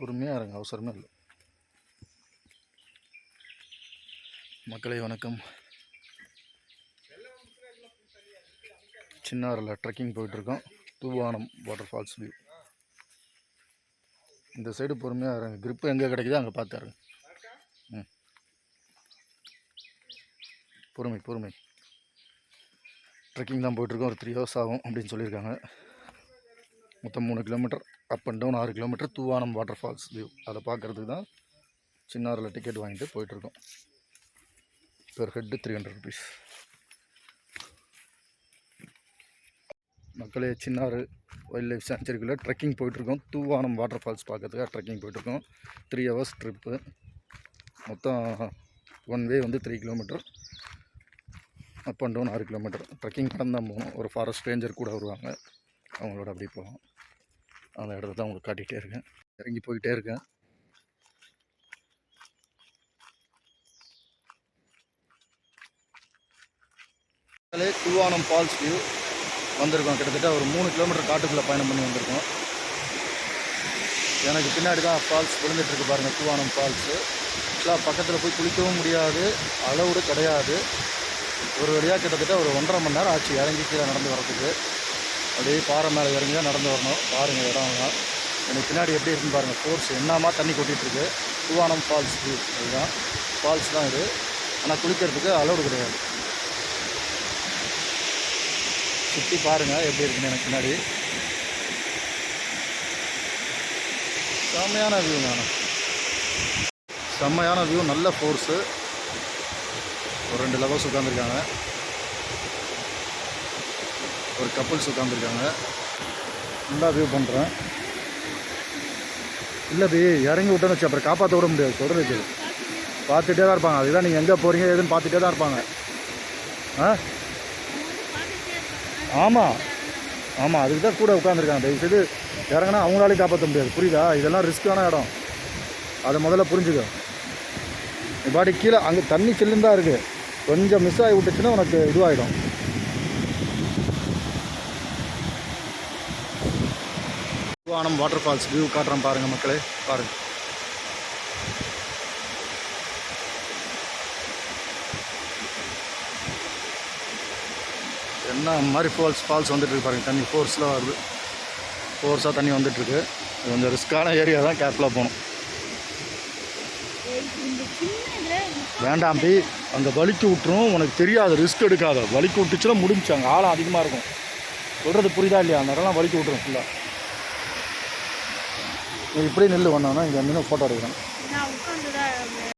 பொறுமையாக இருங்க அவசரமே இல்லை. மக்களே வணக்கம். சின்னாரில் ட்ரெக்கிங் போயிட்டுருக்கோம். தூவானம் வாட்டர் ஃபால்ஸ் வியூ இந்த சைடு பொறுமையாக இருங்க. கிரிப்பு எங்கே கிடைக்குதோ அங்கே பார்த்து இருங்க ம். பொறுமை பொறுமை. ட்ரெக்கிங் தான் போயிட்டுருக்கோம். ஒரு த்ரீ ஹவர்ஸ் ஆகும் அப்படின்னு சொல்லியிருக்காங்க. மொத்தம் மூணு கிலோமீட்டர் அப் அண்ட் டவுன் ஆறு kilometre Thoovanam water falls view அதை பார்க்குறதுக்கு தான் சின்னாரில் டிக்கெட் வாங்கிட்டு போயிட்டுருக்கோம். Per head three hundred rupees மக்களே சின்னாறு வைல்ட் லைஃப் சாங்சுரிக்குள்ளே ட்ரெக்கிங் போயிட்டுருக்கோம். தூவானம் வாட்டர் ஃபால்ஸ் பார்க்கறதுக்காக ட்ரெக்கிங் போயிட்டுருக்கோம். த்ரீ ஹவர்ஸ் ட்ரிப்பு மொத்தம் ஒன் வே வந்து three kilometre up and down ஆறு கிலோமீட்டர் ட்ரெக்கிங் கடந்து போகணும். ஒரு ஃபாரஸ்ட் ரேஞ்சர் கூட வருவாங்க. அவங்களோட அப்படியே போகலாம். அந்த இடத்த தான் உங்களுக்கு காட்டிகிட்டே இருக்கேன். இறங்கி போயிட்டே இருக்கேன். அதே குல்வானம் ஃபால்ஸ் வியூ வந்திருக்கோம். கிட்டத்தட்ட ஒரு மூணு கிலோமீட்டர் காட்டுக்குள்ளே பயணம் பண்ணி வந்திருக்கோம். எனக்கு பின்னாடி தான் ஃபால்ஸ் விழுந்துட்டுருக்கு பாருங்கள் குல்வானம் ஃபால்ஸு. ஆக்சுவலாக பக்கத்தில் போய் குளிக்கவும் முடியாது அளவுடு கிடையாது. ஒரு வழியாக கிட்டத்தட்ட ஒரு ஒன்றரை மணி நேரம் ஆச்சு இறங்கி கீழே நடந்து வரதுக்கு. அப்படியே பாறை மேலே இறங்கி தான் நடந்து வரணும். பாருங்கள் இடம்லாம் எனக்கு பின்னாடி எப்படி இருக்குன்னு பாருங்கள் ஃபோர்ஸ் என்னமா தண்ணி கொட்டிகிட்டு இருக்குது சுவானம் ஃபால்ஸ் வியூ அதுதான் ஃபால்ஸ் தான் இது. ஆனால் குளிக்கிறதுக்கு அலோடு கிடையாது. சுற்றி பாருங்கள் எப்படி இருக்குன்னு எனக்கு பின்னாடி. செம்மையான வியூ நான் செம்மையான வியூ நல்ல ஃபோர்ஸு ஒரு ரெண்டு லெவல்ஸ் உட்காந்துருக்காங்க ஒரு கப்புள்ஸ் உட்காந்துருக்காங்க நல்லா வியூ பண்ணுறேன் இல்லை பி இறங்கி விட்டோன்னு வச்சு அப்புறம் காப்பாற்ற விட முடியாது. சொல்கிறதுக்கு பார்த்துட்டே தான் இருப்பாங்க. அதுதான் நீங்கள் எங்கே போகிறீங்க ஏதுன்னு பார்த்துட்டே தான் இருப்பாங்க. ஆ? ஆமாம் ஆமாம் அதுக்கு தான் கூட உட்காந்துருக்காங்க தயவுசெய்து இறங்கினா அவங்களாலையும் காப்பாற்ற முடியாது. புரியுதா? இதெல்லாம் ரிஸ்க்கான இடம். அதை முதல்ல புரிஞ்சுக்க. பாடி கீழே அங்கே தண்ணி சில்லுன்னு தான் இருக்குது கொஞ்சம் மிஸ் ஆகி விட்டுச்சுன்னா உனக்கு இதுவாகிடும் வானம் வாட்டர் ஃபால்ஸ் வியூ காட்டுறேன் பாருங்கள் மக்களே பாருங்கள் என்ன மாதிரி ஃபால்ஸ் ஃபால்ஸ் வந்துட்டுருக்கு பாருங்கள் தண்ணி ஃபோர்ஸில் வருது. ஃபோர்ஸாக தண்ணி வந்துட்டுருக்கு இது கொஞ்சம் ரிஸ்க்கான ஏரியா தான் கேர்ஃபுல்லாக போகணும். வேண்டாம்பி அங்கே அந்த வலிக்கு விட்டுரும். உனக்கு தெரியாது ரிஸ்க் எடுக்காத. வலிக்கு விட்டுச்சுன்னா முடிஞ்சு அங்கே ஆழம் அதிகமாக இருக்கும். சொல்கிறது புரியுதா இல்லையா? அந்த இடம்லாம் வலிக்கு விட்டுரும் ஃபுல்லாக இப்படியே நெல் வந்தோன்னா இங்கே வந்து ஃபோட்டோ எடுக்கிறேன்